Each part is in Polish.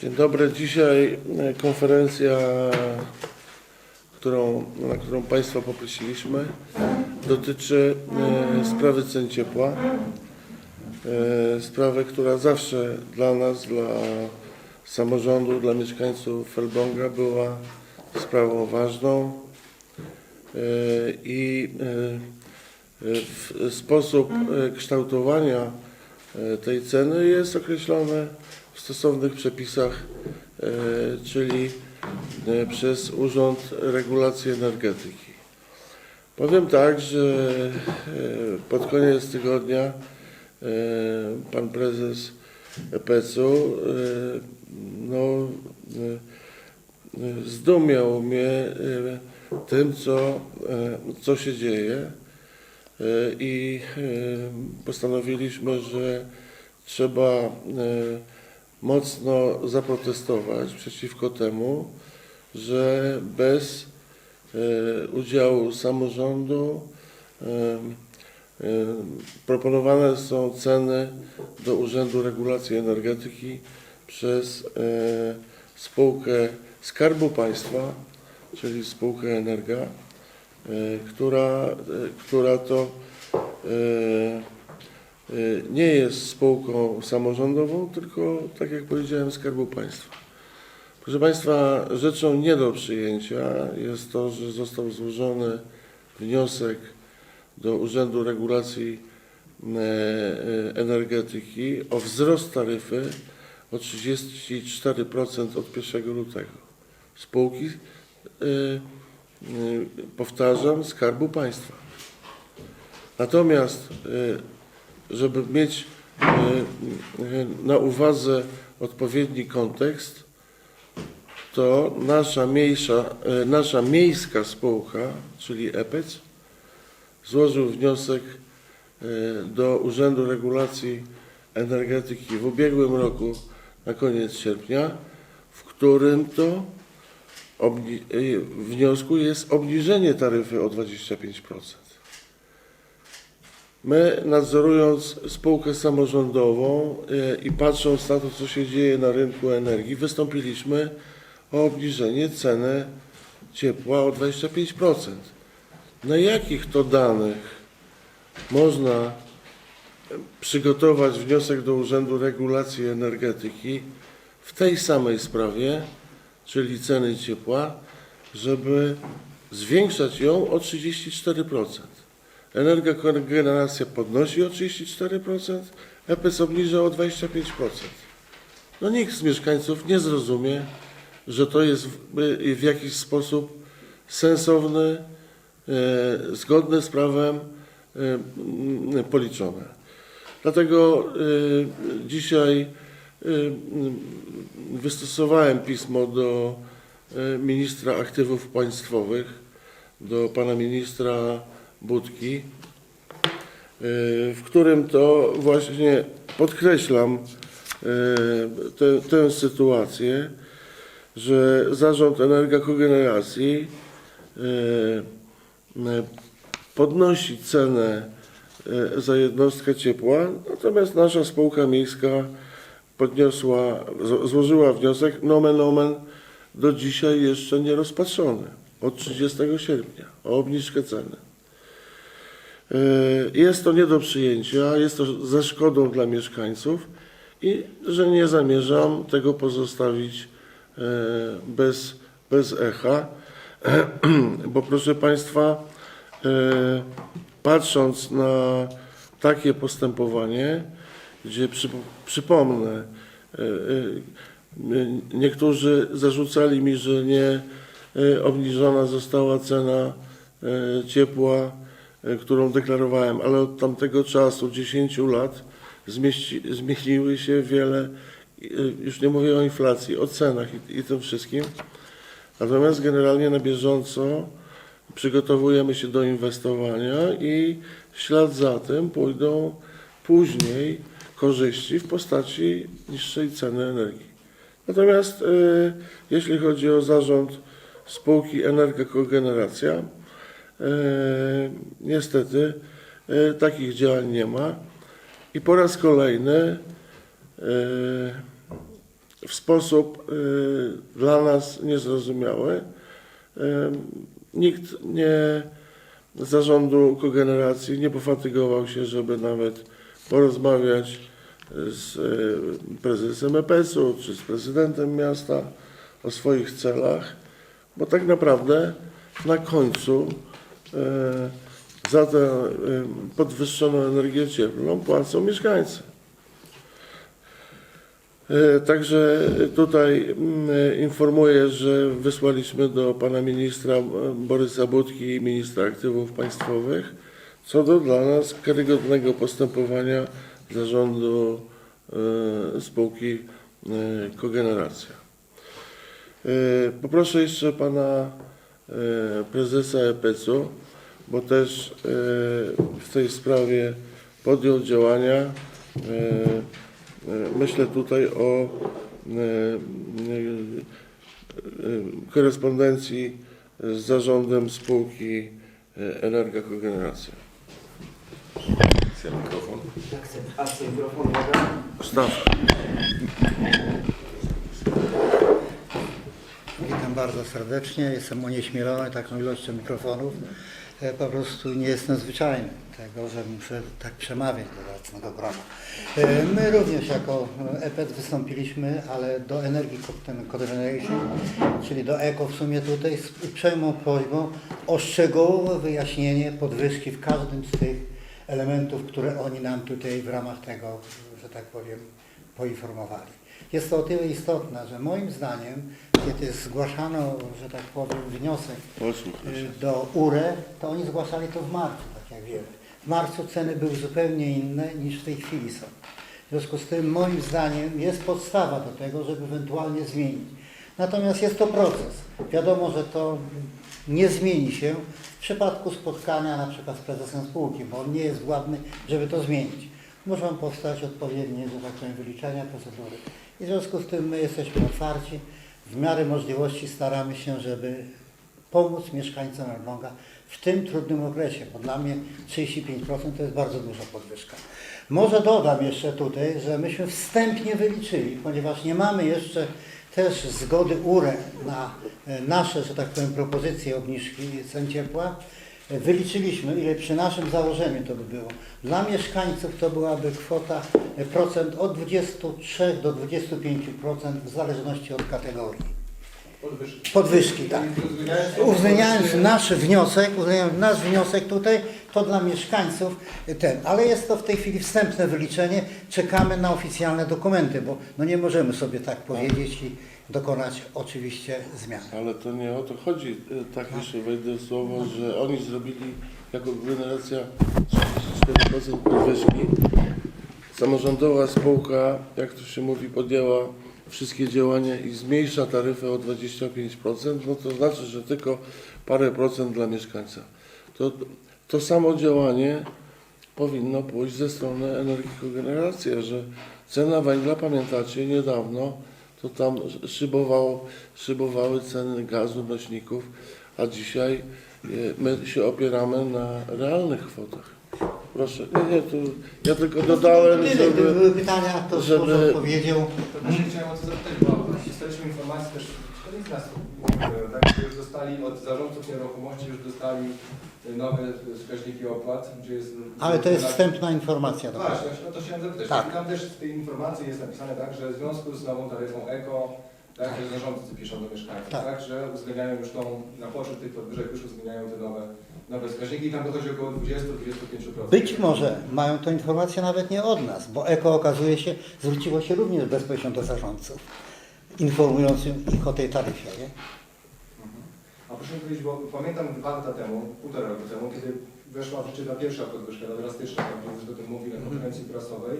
Dzień dobry. Dzisiaj e, konferencja, którą, na którą Państwa poprosiliśmy, dotyczy e, sprawy cen ciepła. E, Sprawy, która zawsze dla nas, dla samorządu, dla mieszkańców Elbląga była sprawą ważną i sposób kształtowania tej ceny jest określony w stosownych przepisach, e, czyli e, przez Urząd Regulacji Energetyki. Powiem tak, że e, pod koniec tygodnia pan prezes EPEC-u no, zdumiał mnie tym, co, co się dzieje i postanowiliśmy, że trzeba mocno zaprotestować przeciwko temu, że bez e, udziału samorządu e, e, proponowane są ceny do Urzędu Regulacji Energetyki przez spółkę Skarbu Państwa, czyli spółkę Energa, która, która to nie jest spółką samorządową, tylko, tak jak powiedziałem, Skarbu Państwa. Proszę Państwa, rzeczą nie do przyjęcia jest to, że został złożony wniosek do Urzędu Regulacji e, e, Energetyki o wzrost taryfy o 34% od 1 lutego. Spółki, powtarzam, Skarbu Państwa. Natomiast, żeby mieć e, na uwadze odpowiedni kontekst, to nasza, e, nasza miejska spółka, czyli EPEC, złożył wniosek e, do Urzędu Regulacji Energetyki w ubiegłym roku na koniec sierpnia, w którym to wniosku jest obniżenie taryfy o 25%. My nadzorując spółkę samorządową e, i patrząc na to, co się dzieje na rynku energii, wystąpiliśmy o obniżenie ceny ciepła o 25%. Na jakich to danych można przygotować wniosek do Urzędu Regulacji Energetyki w tej samej sprawie, czyli ceny ciepła, żeby zwiększać ją o 34%. Energogeneracja podnosi o 34%, EPS obniża o 25%. No nikt z mieszkańców nie zrozumie, że to jest w, w jakiś sposób sensowny, e, zgodne z prawem e, policzone. Dlatego e, dzisiaj wystosowałem pismo do ministra aktywów państwowych, do pana ministra Budki, e, w którym to właśnie podkreślam e, tę, tę sytuację, że Zarząd Energokogeneracji e, podnosi cenę za jednostkę ciepła, natomiast nasza spółka miejska podniosła, złożyła wniosek nomen omen do dzisiaj jeszcze nie rozpatrzony, od 30 sierpnia, o obniżkę ceny. E, Jest to nie do przyjęcia, jest to ze szkodą dla mieszkańców i że nie zamierzam tego pozostawić e, bez, bez echa, bo proszę Państwa, e, patrząc na takie postępowanie, gdzie przy, przypomnę, niektórzy zarzucali mi, że nie obniżona została cena ciepła, którą deklarowałem, ale od tamtego czasu, 10 lat, zmieści, zmieniły się wiele, e, już nie mówię o inflacji, o cenach i, i tym wszystkim. Natomiast generalnie na bieżąco przygotowujemy się do inwestowania i w ślad za tym pójdą później korzyści w postaci niższej ceny energii. Natomiast e, jeśli chodzi o zarząd spółki Energokogeneracja, e, niestety e, takich działań nie ma i po raz kolejny e, w sposób dla nas niezrozumiały. Nikt nie z zarządu kogeneracji nie pofatygował się, żeby nawet porozmawiać z prezesem EPS-u czy z prezydentem miasta o swoich celach, bo tak naprawdę na końcu za tę y, podwyższoną energię cieplną płacą mieszkańcy. E, Także tutaj mm, informuję, że wysłaliśmy do pana ministra e, Borysa Budki i ministra aktywów państwowych co do dla nas karygodnego postępowania zarządu e, spółki e, Kogeneracja. E, Poproszę jeszcze pana e, prezesa EPC-u, bo też e, w tej sprawie podjął działania. E, E, Myślę tutaj o korespondencji z zarządem spółki Energa Kogeneracja. mikrofon. Akceptacja mikrofonu, uwaga. Staw. Witam bardzo serdecznie. Jestem onieśmielony taką ilością mikrofonów. E, Po prostu nie jestem zwyczajny tego, że muszę tak przemawiać do zacnego grona. E, My również jako EPET wystąpiliśmy, ale do ten Cogeneration, czyli do ECO w sumie tutaj z uprzejmą prośbą o szczegółowe wyjaśnienie podwyżki w każdym z tych elementów, które oni nam tutaj w ramach tego, że tak powiem, poinformowali. Jest to o tyle istotne, że moim zdaniem, kiedy zgłaszano, że tak powiem, wniosek y, do URE, to oni zgłaszali to w marcu, tak jak wiemy. W marcu ceny były zupełnie inne niż w tej chwili są. W związku z tym moim zdaniem jest podstawa do tego, żeby ewentualnie zmienić. Natomiast jest to proces. Wiadomo, że to nie zmieni się w przypadku spotkania na przykład z prezesem spółki, bo on nie jest władny, żeby to zmienić. Muszą powstać odpowiednie, że tak powiem, wyliczenia, procedury. I w związku z tym my jesteśmy otwarci. W miarę możliwości staramy się, żeby pomóc mieszkańcom Elbląga w tym trudnym okresie, bo dla mnie 35% to jest bardzo duża podwyżka. Może dodam jeszcze tutaj, że myśmy wstępnie wyliczyli, ponieważ nie mamy jeszcze też zgody URE na e, nasze, że tak powiem, propozycje obniżki cen ciepła. E, Wyliczyliśmy, ile przy naszym założeniu to by było. Dla mieszkańców to byłaby kwota e, procent od 23 do 25% w zależności od kategorii. Podwyżki. Podwyżki, tak. Uwzględniając nasz wniosek, uwzględniając nasz wniosek tutaj, to dla mieszkańców ten, ale jest to w tej chwili wstępne wyliczenie, czekamy na oficjalne dokumenty, bo no nie możemy sobie tak powiedzieć i dokonać oczywiście zmian. Ale to nie o to chodzi. E, Tak jeszcze wejdę w słowo, że oni zrobili jako generacja 34% podwyżki. Samorządowa spółka, jak to się mówi, podjęła wszystkie działania i zmniejsza taryfę o 25%, no to znaczy, że tylko parę procent dla mieszkańca. To, to samo działanie powinno pójść ze strony energii kogeneracji, że cena węgla, pamiętacie, niedawno to tam szybowało, szybowały ceny gazu, nośników, a dzisiaj e, my się opieramy na realnych kwotach. Proszę, nie, nie, tu ja tylko dodałem, Tyle, gdyby żeby... były pytania, to żeby- żeby... odpowiedział. To właśnie chciałem o to zapytać, bo dostaliśmy informację też, z nas, e, tak, już dostali od zarządców nieruchomości, już dostali e, nowe wskaźniki opłat, gdzie jest... Ale to jest wstępna informacja. do Właśnie, no to chciałem zapytać. Tak. Tam też w tej informacji jest napisane tak, że w związku z nową taryfą ECO, tak, że zarządcy piszą do mieszkańców, Tak. tak. że uwzględniają już tą, na poczet tych podwyżek już uwzględniają te nowe, nowe wskaźniki i tam dochodzi około 20-25%. Być może mają to informacje nawet nie od nas, bo EKO okazuje się, zwróciło się również bezpośrednio do zarządców, informując ich o tej taryfie. Nie? Mhm. A proszę mi powiedzieć, bo pamiętam dwa lata temu, półtora roku temu, kiedy weszła w życie ta pierwsza podwyżka, ta drastyczna, pan prezes o tym mówił na konferencji prasowej,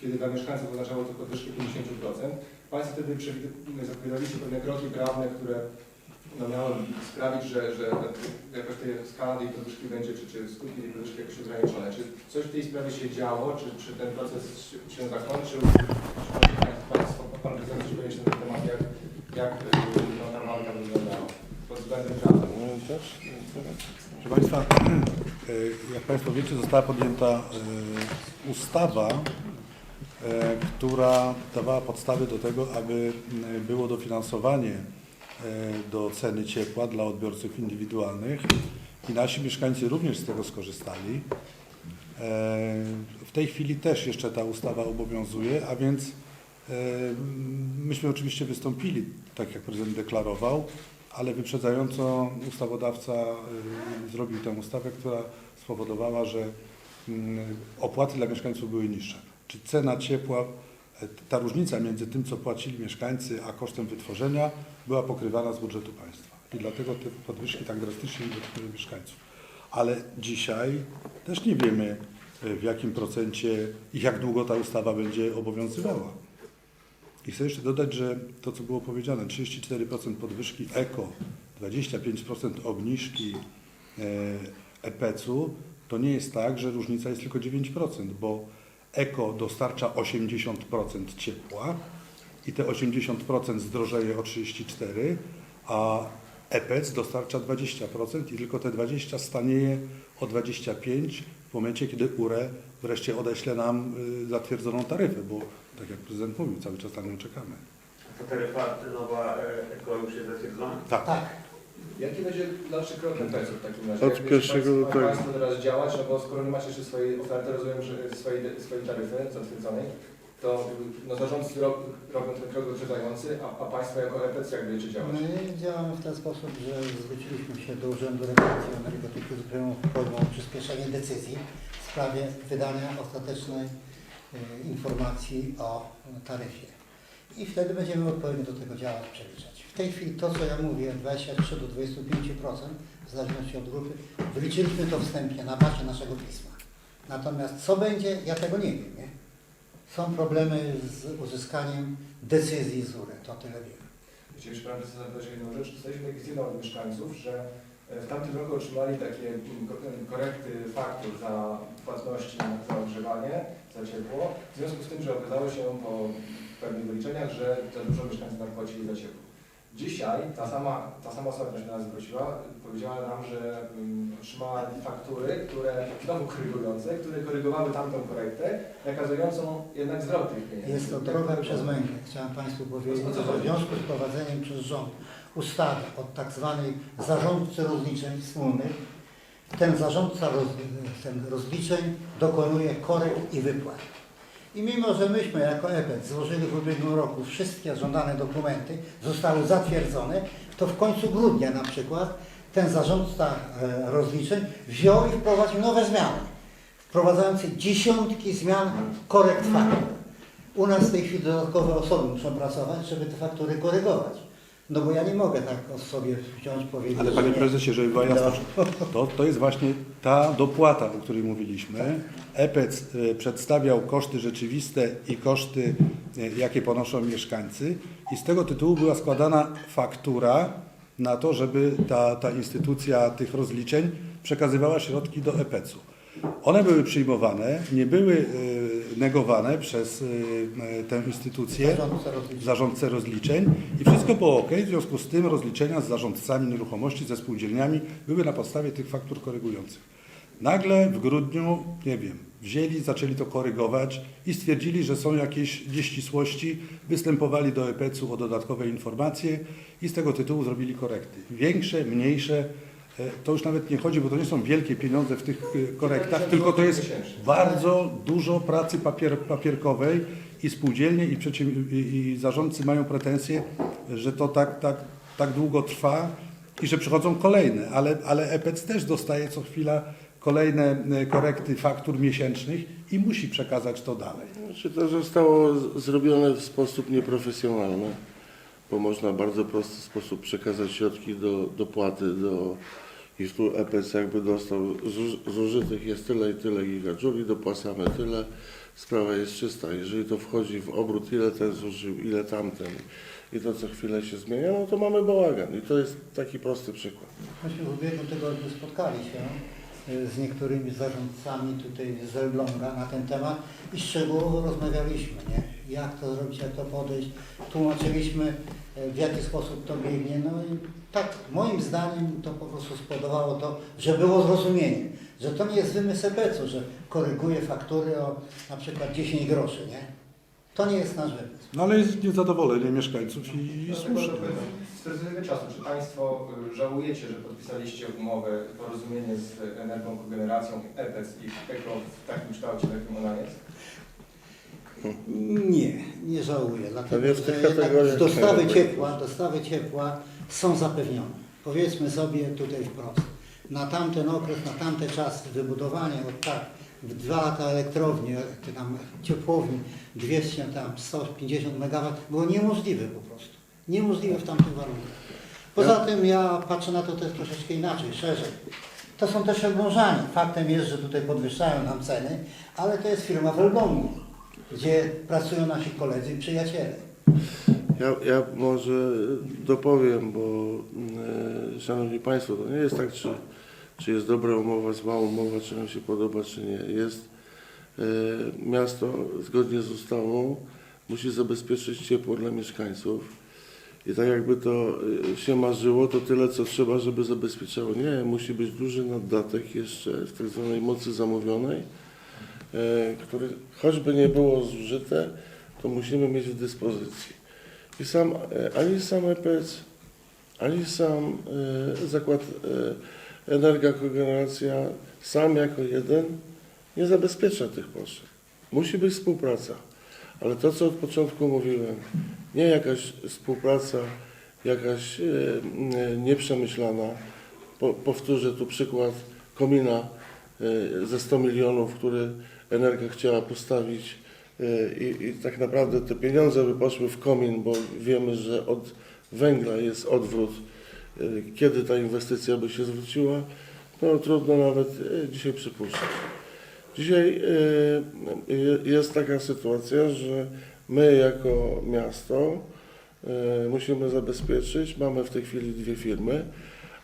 kiedy dla mieszkańców oznaczało to podwyżkę 50%. Państwo wtedy zapowiadaliście pewne kroki prawne, które no, miały sprawić, że, że jakoś tej skala tej podwyżki będzie, czy, czy skutki tej podwyżki jakoś ograniczone. Czy coś w tej sprawie się działo, czy, czy ten proces się, się zakończył? Czy Pan na temat, jak, y, no, ta wyglądała pod względem prawnym? Proszę Państwa, e, jak Państwo wiecie, została podjęta e, ustawa, która dawała podstawy do tego, aby było dofinansowanie do ceny ciepła dla odbiorców indywidualnych i nasi mieszkańcy również z tego skorzystali. W tej chwili też jeszcze ta ustawa obowiązuje, a więc myśmy oczywiście wystąpili, tak jak prezydent deklarował, ale wyprzedzająco ustawodawca e, zrobił tę ustawę, która spowodowała, że mm, opłaty dla mieszkańców były niższe. Czy cena ciepła, e, ta różnica między tym, co płacili mieszkańcy, a kosztem wytworzenia była pokrywana z budżetu państwa. I dlatego te podwyżki tak drastycznie nie dotknęły mieszkańców. Ale dzisiaj też nie wiemy, e, w jakim procencie i jak długo ta ustawa będzie obowiązywała. I chcę jeszcze dodać, że to, co było powiedziane, 34% podwyżki EKO, 25% obniżki e, EPEC-u, to nie jest tak, że różnica jest tylko 9%, bo EKO dostarcza 80% ciepła i te 80% zdrożeje o 34%, a EPEC dostarcza 20% i tylko te 20% stanieje o 25% w momencie, kiedy URE wreszcie odeśle nam y, zatwierdzoną taryfę, bo tak jak prezydent mówił, cały czas na nią czekamy. To taryfa nowa eko już jest zatwierdzona? Tak. Tak. Jaki będzie dalszy krok w takim razie? Od Jak pierwszego państwo, lutego. Państwo teraz działać, no bo skoro nie macie jeszcze swojej oferty, rozumiem, że swojej, swojej taryfy zatwierdzonej, to no, zarządcy rok, robią ten krok wyprzedzający, a, a Państwo jako EPC jak będziecie działać? My działamy w ten sposób, że zwróciliśmy się do Urzędu Regulacji Energetyki z uprzejmą prośbą o przyspieszenie decyzji w sprawie wydania ostatecznej informacji o taryfie. I wtedy będziemy odpowiednio do tego działać, przeliczać. W tej chwili to, co ja mówię, 23 do 25%, w zależności od grupy, wyliczyliśmy to wstępnie na bazie naszego pisma. Natomiast co będzie, ja tego nie wiem. Nie? Są problemy z uzyskaniem decyzji z URE, to tyle wiem. Chcieliśmy Pan o jedną rzecz. Dostaliśmy taki sygnał od mieszkańców, że e, w tamtym roku otrzymali takie ko- korekty faktur za płatności za ogrzewanie, za ciepło, w związku z tym, że okazało się po pewnych wyliczeniach, że za dużo mieszkańców nam płacili za ciepło. Dzisiaj ta sama, ta sama osoba, która się do nas zwróciła, powiedziała nam, że mm, otrzymała faktury, które znowu korygujące, które korygowały tamtą korektę, nakazującą jednak zwrot tych pieniędzy. Jest to droga przez mękę. Chciałem Państwu powiedzieć, w związku z prowadzeniem przez rząd ustawy od tak zwanej zarządcy rozliczeń wspólnych, ten zarządca roz, ten rozliczeń dokonuje korekt i wypłat. I mimo, że myśmy jako EPET złożyli w ubiegłym roku wszystkie żądane dokumenty, zostały zatwierdzone, to w końcu grudnia na przykład ten zarządca e, rozliczeń wziął i wprowadził nowe zmiany, wprowadzające dziesiątki zmian korekt faktur. U nas w tej chwili dodatkowe osoby muszą pracować, żeby te faktury korygować. No bo ja nie mogę tak o sobie wziąć powiedzieć. Ale że panie nie. prezesie, żeby była jasność, to, to jest właśnie ta dopłata, o której mówiliśmy. EPEC e, przedstawiał koszty rzeczywiste i koszty, e, jakie ponoszą mieszkańcy i z tego tytułu była składana faktura na to, żeby ta, ta instytucja tych rozliczeń przekazywała środki do EPEC-u. One były przyjmowane, nie były e, negowane przez e, tę instytucję zarządcę rozliczeń i wszystko było ok. W związku z tym rozliczenia z zarządcami nieruchomości, ze spółdzielniami były na podstawie tych faktur korygujących. Nagle w grudniu, nie wiem, wzięli, zaczęli to korygować i stwierdzili, że są jakieś nieścisłości, występowali do EPEC-u o dodatkowe informacje i z tego tytułu zrobili korekty. Większe, mniejsze, e, to już nawet nie chodzi, bo to nie są wielkie pieniądze w tych e, korektach, tylko to jest bardzo dużo pracy papier, papierkowej i spółdzielnie i, i, zarządcy mają pretensje, że to tak, tak, tak długo trwa i że przychodzą kolejne, ale, ale EPEC też dostaje co chwila kolejne e, korekty faktur miesięcznych i musi przekazać to dalej. Znaczy to zostało zrobione w sposób nieprofesjonalny, bo można w bardzo prosty sposób przekazać środki do dopłaty do i tu EPC jakby dostał zuż- zużytych jest tyle i tyle gigajouli, dopłacamy tyle, sprawa jest czysta. Jeżeli to wchodzi w obrót, ile ten zużył, ile tamten i to co chwilę się zmienia, no to mamy bałagan i to jest taki prosty przykład. Myśmy w ubiegłym tygodniu spotkali się z niektórymi zarządcami tutaj z Elbląga na ten temat i szczegółowo rozmawialiśmy, nie? jak to zrobić, jak to podejść. Tłumaczyliśmy, y, w jaki sposób to biegnie. No i tak moim zdaniem to po prostu spowodowało to, że było zrozumienie, że to nie jest wymysł EPC-u, że koryguje faktury o na przykład 10 groszy, nie? To nie jest nasz wypis. No ale jest niezadowolenie mieszkańców i, i Dlatego, słuszne. że Z perspektywy czasu, czy Państwo y, żałujecie, że podpisaliście umowę, porozumienie z Energią Kogeneracją EPEC i EKO w takim kształcie, w jakim ona jest? Nie, nie żałuję, dlatego w że tych jednak kategoriach dostawy ciepła, dostawy ciepła są zapewnione. Powiedzmy sobie tutaj wprost, na tamten okres, na tamte czasy wybudowanie od tak w dwa lata elektrowni, czy tam ciepłowni 200, tam 150 MW było niemożliwe po prostu. Niemożliwe w tamtych warunkach. Poza tym ja patrzę na to też troszeczkę inaczej, szerzej. To są też Elblążanie. Faktem jest, że tutaj podwyższają nam ceny, ale to jest firma w Elblągu, gdzie pracują nasi koledzy i przyjaciele. Ja, ja może dopowiem, bo e, Szanowni Państwo, to nie jest tak, czy, czy jest dobra umowa, zła umowa, czy nam się podoba, czy nie. Jest e, miasto zgodnie z ustawą musi zabezpieczyć ciepło dla mieszkańców. I tak jakby to e, się marzyło, to tyle co trzeba, żeby zabezpieczało. Nie, musi być duży naddatek jeszcze w tak zwanej mocy zamówionej, e, który choćby nie było zużyte, to musimy mieć w dyspozycji. I sam, ani sam EPC, ani sam zakład Energia Kogeneracja sam jako jeden nie zabezpiecza tych potrzeb. Musi być współpraca. Ale to, co od początku mówiłem, nie jakaś współpraca, jakaś e, e, nieprzemyślana. Po, powtórzę tu przykład komina e, ze 100 milionów, który Energia chciała postawić i, i tak naprawdę te pieniądze by poszły w komin, bo wiemy, że od węgla jest odwrót. E, Kiedy ta inwestycja by się zwróciła, no trudno nawet e, dzisiaj przypuszczać. Dzisiaj e, jest taka sytuacja, że my jako miasto musimy zabezpieczyć, mamy w tej chwili dwie firmy,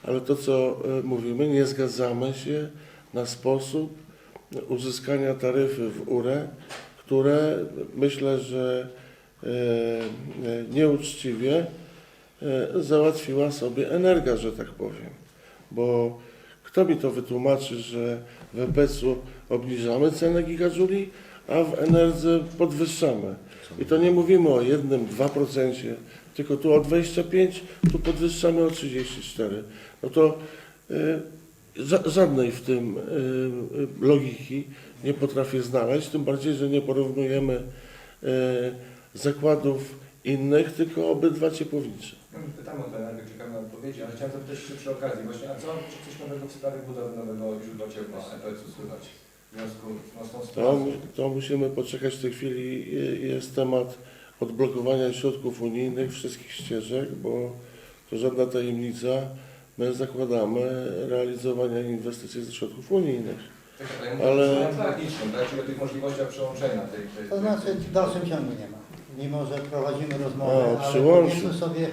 ale to co mówimy, nie zgadzamy się na sposób uzyskania taryfy w URE, które myślę, że nieuczciwie załatwiła sobie Energa, że tak powiem. Bo kto mi to wytłumaczy, że w EPC-u obniżamy cenę gigajuli, a w Enerdze podwyższamy. I to nie mówimy o jednym, 2%, tylko tu o 25, tu podwyższamy o 34. No to y, ża- żadnej w tym y, logiki nie potrafię znaleźć, tym bardziej, że nie porównujemy y, zakładów innych, tylko obydwa ciepłownicze. Pytamy o tę energię, czekamy na odpowiedzi, ale chciałem zapytać jeszcze przy okazji właśnie, a co, czy coś nowego w sprawie budowy nowego źródła ciepła EPC-u słychać? W związku z tą To, sytuacją. to musimy poczekać. W tej chwili jest temat odblokowania środków unijnych, wszystkich ścieżek, bo to żadna tajemnica. My zakładamy realizowanie inwestycji ze środków unijnych. Tak, ale ale- technicznym, tak? Czyli o tych możliwościach przełączenia tej... tej, To tej znaczy w dalszym ciągu nie ma. Mimo, że prowadzimy rozmowę, A, ale przyłączy. powiedzmy sobie,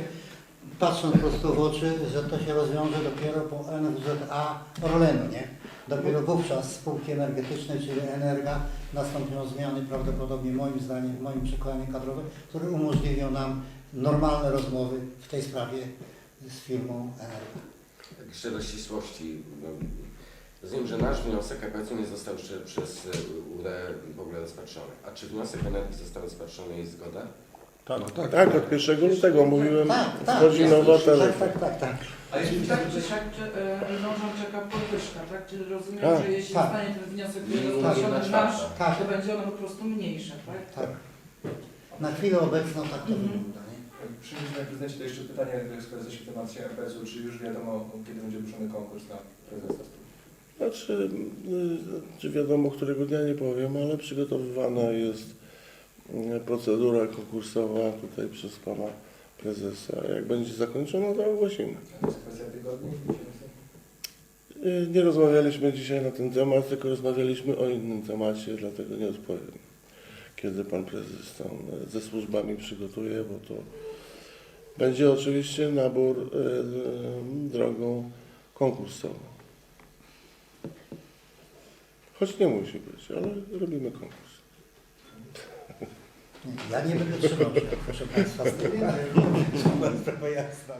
patrząc prosto w oczy, że to się rozwiąże dopiero po NWZA Orlenu, nie? Dopiero wówczas spółki energetyczne, czyli Energa, nastąpią zmiany prawdopodobnie moim zdaniem, w moim przekonaniu kadrowym, które umożliwią nam normalne rozmowy w tej sprawie z firmą Energa. Tak jeszcze do ścisłości. no, Rozumiem, że nasz wniosek APC nie został jeszcze przez e, URE w ogóle rozpatrzony. A czy wniosek energii został rozpatrzony i zgoda? Tak, tak. Tak, od 1 lutego mówiłem, Tak, tak, wchodzi jest- nowa tak, taryfa. tak, tak, tak. A jeśli Tak czy siak e, Elblążan czeka podwyżka, tak? Czyli rozumiem, Tak, że jeśli tak. zostanie ten wniosek Minimum Tak, rozpatrzony nasz. Tak, to będzie ono po prostu mniejsze, tak? tak. Na chwilę obecną tak to Mhm. wygląda, nie? Przy Prezydencie, to jeszcze pytanie, skoro jesteśmy w temacie EPC-u, czy już wiadomo, kiedy będzie ogłoszony konkurs na prezesa? Znaczy, y, czy wiadomo, którego dnia nie powiem, ale przygotowywana jest procedura konkursowa tutaj przez pana prezesa. Jak będzie zakończona, to ogłosimy. Nie rozmawialiśmy dzisiaj na ten temat, tylko rozmawialiśmy o innym temacie, dlatego nie odpowiem. Kiedy pan prezes tam ze służbami przygotuje, bo to będzie oczywiście nabór y, drogą konkursową. Choć nie musi być, ale robimy konkurs. Ja nie będę trzymał się, proszę Państwa, z tym, ale sprawa jasna.